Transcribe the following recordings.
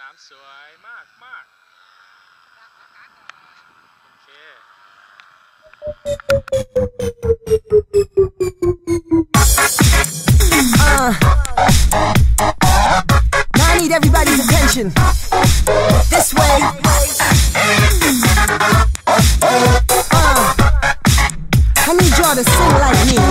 นามสวยมากมากโอเค Uh. Now I need everybody's attention. This way. Uh. I need y'all to sing like me.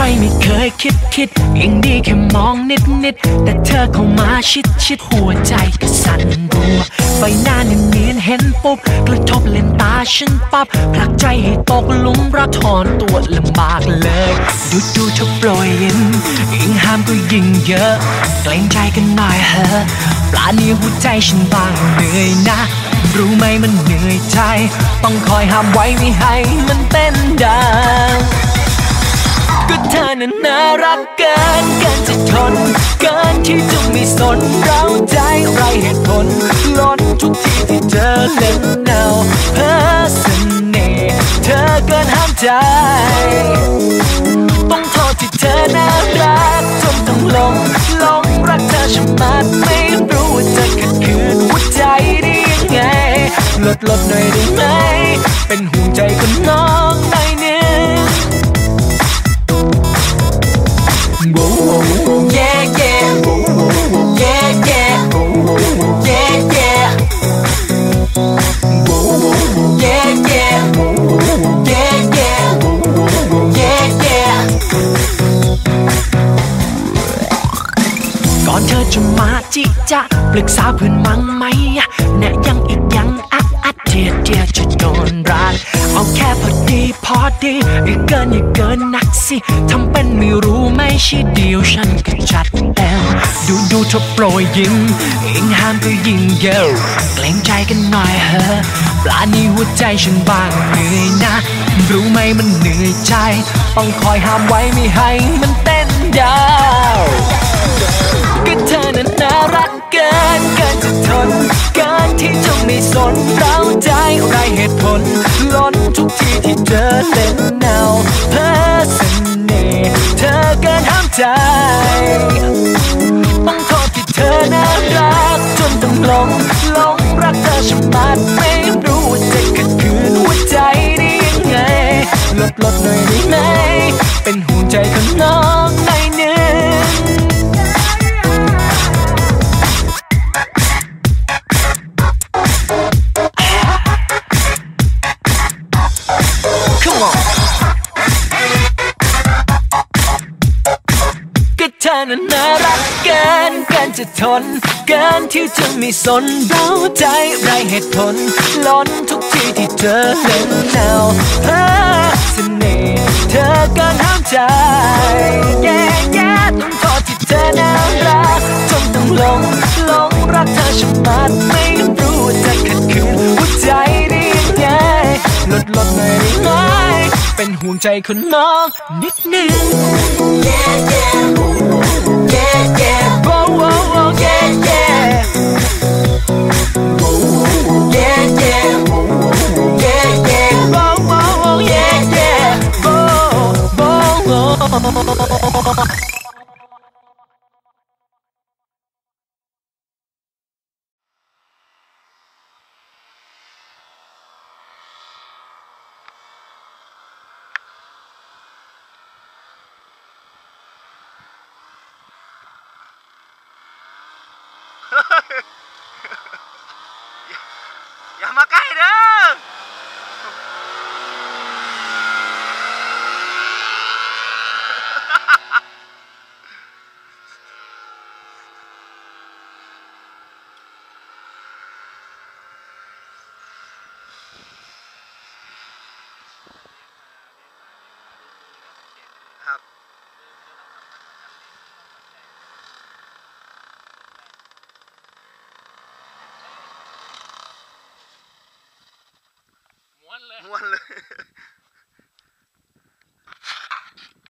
รไม่เคยคิดคิดยังดีแค่มองนิดนิดแต่เธอเข้ามาชิดชิดหัวใจก็สั่นรัวใบหน้าเนียนเห็นปุ๊บกระทบเลนตาฉันปั๊บผลักใจให้ตกหลุมรักถอนตัวลำบากเลย ดูดูเธอโปรยยิ้มยิ่งห้ามก็ยิ่งเยอะเกรงใจกันหน่อยเถอะปลาเนียหัวใจฉันบางเหนื่อยนะ รู้ไหมมันเหนื่อยใจ ต้องคอยห้ามไว้ไม่ให้มันเต้นดัง นั้นน่ารักเกินเกินจะทน เกินที่จะไม่สนเราใจไรเหตุผลล้นทุกทีที่เธอเล่นเนาเพ้อเสน่ห์เธอเกินห้ามใจ ต้องโทษที่เธอน่ารักจนต้องหลงหลงรักเธอฉันมากไม่รู้ว่าจะขัดขืนหัวใจได้ยังไงลดลดหน่อย จะมาจิจะปรึกษาเพื่อนมั้งไหมแนะยังอีกยังอัดอัดเดียเดียจะโดนรักเอาแค่พอดีพอดีอย่าเกินอย่าเกินนักสิทำเป็นไม่รู้ไม่ใช่เดียวฉันก็จัดเต็มดูดูเธอโปรยยิ้มยิ่งห้ามก็ยิ่งเยอะเกรงใจกันหน่อยเถอะปลานี้หัวใจฉันบางเหนื่อยนะ รู้ไหมมันเหนื่อยใจ ต้องคอยห้ามไว้ไม่ให้มันเต้นยา ที่จะไม่สนเราใจไรเหตุผลล้นทุกทีที่เธอเล่นเนาเพ้อเสน่ห์เธอเกินห้ามใจ ต้องโทษที่เธอน่ารักจนต้องหลงหลงรักเธอฉันมาไม่รู้จะขัดขืนหัวใจได้ยังไงลดลดหน่อยได้ไหม เป็นห่วงใจของน้อง ธอนั้นน่ารักเกินเกินจะทน เกินที่จะไม่สนเราใจไรเหตุผล ล้นทุกทีที่เธอเล่นแนวเธอเสน่ห์เธอเกินห้ามใจ แย่แย่ต้องโทษที่เธอน่ารักจนต้องหลงหลงรักเธอฉันมา เป็นห่วงใจคนน้องนิดนึง Yeah yeah Yeah yeah Oh oh oh yeah yeah Yeah yeah Yeah yeah Oh oh oh yeah yeah Oh oh oh อย่า 完了。